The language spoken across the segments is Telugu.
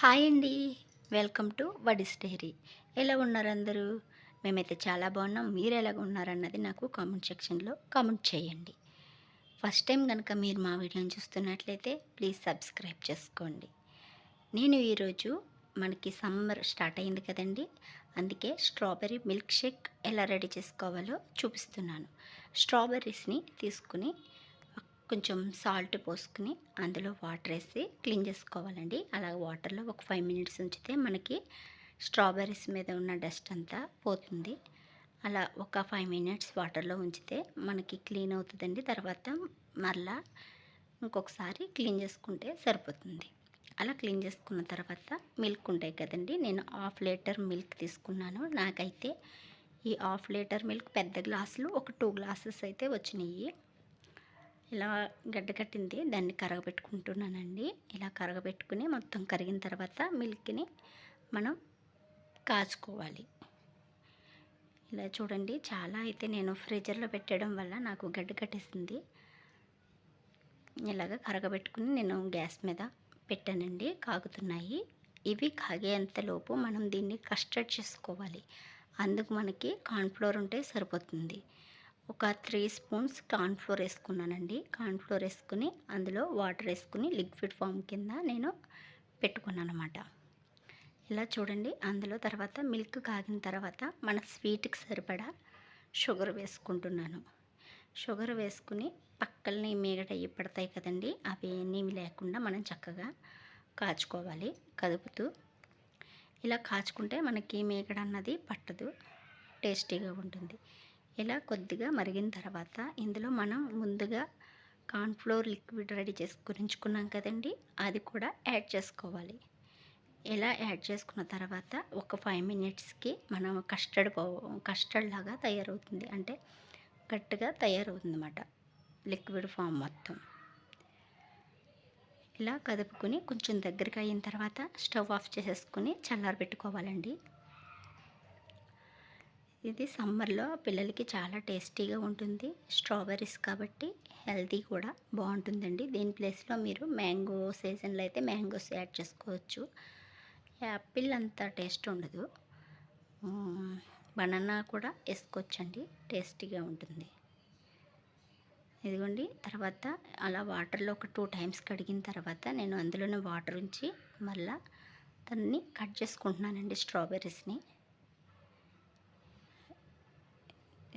హాయ్ అండి. Welcome to Vadi's diary. ఎలా ఉన్నారు అందరూ మేమైతే చాలా బాగున్నాం. మీరు ఎలా ఉన్నారన్నది నాకు కామెంట్ సెక్షన్లో కామెంట్ చేయండి. ఫస్ట్ టైం కనుక మీరు మా వీడియోని చూస్తున్నట్లయితే ప్లీజ్ సబ్స్క్రైబ్ చేసుకోండి. నేను ఈరోజు మనకి సమ్మర్ స్టార్ట్ అయింది కదండి. అందుకే స్ట్రాబెర్రీ మిల్క్ షేక్ ఎలా రెడీ చేసుకోవాలో చూపిస్తున్నాను. స్ట్రాబెర్రీస్ని తీసుకుని కొంచెం సాల్ట్ పోసుకుని అందులో వాటర్ వేసి క్లీన్ చేసుకోవాలండి. అలా వాటర్లో ఒక ఫైవ్ మినిట్స్ ఉంచితే మనకి స్ట్రాబెర్రీస్ మీద ఉన్న డస్ట్ అంతా పోతుంది. అలా ఒక ఫైవ్ మినిట్స్ వాటర్లో ఉంచితే మనకి క్లీన్ అవుతుందండి. తర్వాత మరలా ఇంకొకసారి క్లీన్ చేసుకుంటే సరిపోతుంది. అలా క్లీన్ చేసుకున్న తర్వాత మిల్క్ ఉంటాయి కదండి నేను హాఫ్ లీటర్ మిల్క్ తీసుకున్నాను. నాకైతే ఈ హాఫ్ లీటర్ మిల్క్ పెద్ద గ్లాసులు ఒక టూ గ్లాసెస్ అయితే వచ్చినాయి. ఇలా గడ్డ కట్టింది. దాన్ని కరగబెట్టుకుంటున్నానండి. ఇలా కరగబెట్టుకుని మొత్తం కరిగిన తర్వాత మిల్క్ని మనం కాచుకోవాలి. ఇలా చూడండి. చాలా అయితే నేను ఫ్రీజర్లో పెట్టడం వల్ల నాకు గడ్డ కట్టేసింది. ఇలాగ కరగబెట్టుకుని నేను గ్యాస్ మీద పెట్టానండి. కాగుతున్నాయి. ఇవి కాగేంతలోపు మనం దీన్ని కస్టర్డ్ చేసుకోవాలి. అందుకు మనకి కార్న్ఫ్లోర్ ఉంటే సరిపోతుంది. ఒక త్రీ స్పూన్స్ కార్న్ఫ్లోర్ వేసుకున్నానండి. కార్న్ఫ్లోర్ వేసుకుని అందులో వాటర్ వేసుకుని లిక్విడ్ ఫామ్ కింద నేను పెట్టుకున్నాను అనమాట ఇలా చూడండి అందులో తర్వాత మిల్క్ కాగిన తర్వాత మన స్వీట్కి సరిపడా షుగర్ వేసుకుంటున్నాను. షుగర్ వేసుకుని పక్కల్ని మీగడ పడతాయి కదండి అవి ఏమీ లేకుండా మనం చక్కగా కాచుకోవాలి కదుపుతూ. ఇలా కాచుకుంటే మనకి మేగడ అన్నది పట్టదు టేస్టీగా ఉంటుంది. ఇలా కొద్దిగా మరిగిన తర్వాత ఇందులో మనం ముందుగా కార్న్ఫ్లోర్ లిక్విడ్ రెడీ చేసి గురించుకున్నాం కదండి అది కూడా యాడ్ చేసుకోవాలి. ఇలా యాడ్ చేసుకున్న తర్వాత ఒక ఫైవ్ మినిట్స్కి మనం కస్టర్డ్ కస్టర్డ్ లాగా తయారవుతుంది. అంటే గట్టిగా తయారవుతుంది అన్నమాట లిక్విడ్ ఫామ్ మొత్తం. ఇలా కదుపుకొని కొంచెం దగ్గరికి అయిన తర్వాత స్టవ్ ఆఫ్ చేసేసుకుని చల్లారబెట్టుకోవాలండి. ఇది సమ్మర్లో పిల్లలకి చాలా టేస్టీగా ఉంటుంది. స్ట్రాబెర్రీస్ కాబట్టి హెల్తీ కూడా బాగుంటుందండి. దీని ప్లేస్లో మీరు మ్యాంగో సీజన్లో అయితే మ్యాంగోస్ యాడ్ చేసుకోవచ్చు. యాపిల్ అంత టేస్ట్ ఉండదు. బనానా కూడా వేసుకోవచ్చండి. టేస్టీగా ఉంటుంది. ఇదిగోండి తర్వాత అలా వాటర్లో ఒక టూ టైమ్స్ కడిగిన తర్వాత నేను అందులోనే వాటర్ ఉంచి మళ్ళీ దాన్ని కట్ చేసుకుంటున్నానండి స్ట్రాబెర్రీస్ని.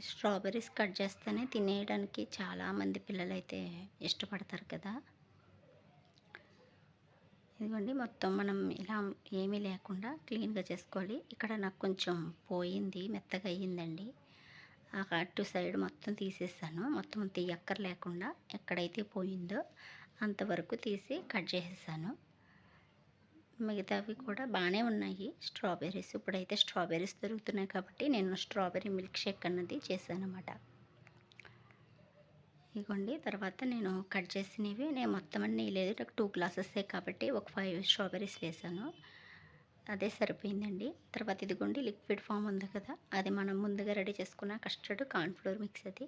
స్ట్రాబెర్రీస్ కట్ చేస్తేనే తినేయడానికి చాలామంది పిల్లలు అయితే ఇష్టపడతారు కదా. ఇదిగోండి మొత్తం మనం ఇలా ఏమీ లేకుండా క్లీన్గా చేసుకోవాలి. ఇక్కడ నాకు కొంచెం పోయింది మెత్తగా అయ్యిందండి. అటు సైడ్ మొత్తం తీసేసాను. మొత్తం తీయక్కర్ లేకుండా ఎక్కడైతే పోయిందో అంతవరకు తీసి కట్ చేసేసాను. మిగతావి కూడా బాగానే ఉన్నాయి. స్ట్రాబెర్రీస్ ఇప్పుడైతే స్ట్రాబెర్రీస్ దొరుకుతున్నాయి కాబట్టి నేను స్ట్రాబెర్రీ మిల్క్ షేక్ అన్నది చేశాను అనమాట ఇదిగోండి తర్వాత నేను కట్ చేసినవి నేను మొత్తం అన్నీ లేదు నాకు టూ గ్లాసెసే కాబట్టి ఒక ఫైవ్ స్ట్రాబెర్రీస్ వేసాను. అదే సరిపోయిందండి. తర్వాత ఇదిగోండి లిక్విడ్ ఫామ్ ఉంది కదా అది మనం ముందుగా రెడీ చేసుకున్న కస్టర్డ్ కార్న్ఫ్లోర్ మిక్స్ అది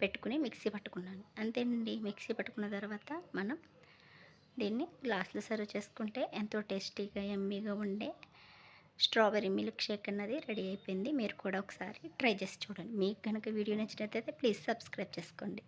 పెట్టుకుని మిక్సీ పట్టుకున్నాను. అంతేనండి మిక్సీ పట్టుకున్న తర్వాత మనం దీన్ని గ్లాసులు సర్వ్ చేసుకుంటే ఎంతో టేస్టీగా ఎమ్మీగా ఉండే స్ట్రాబెరీ మిల్క్ షేక్ అన్నది రెడీ అయిపోయింది. మీరు కూడా ఒకసారి ట్రై చేసి చూడండి. మీకు కనుక వీడియో నచ్చినట్లయితే ప్లీజ్ సబ్స్క్రైబ్ చేసుకోండి.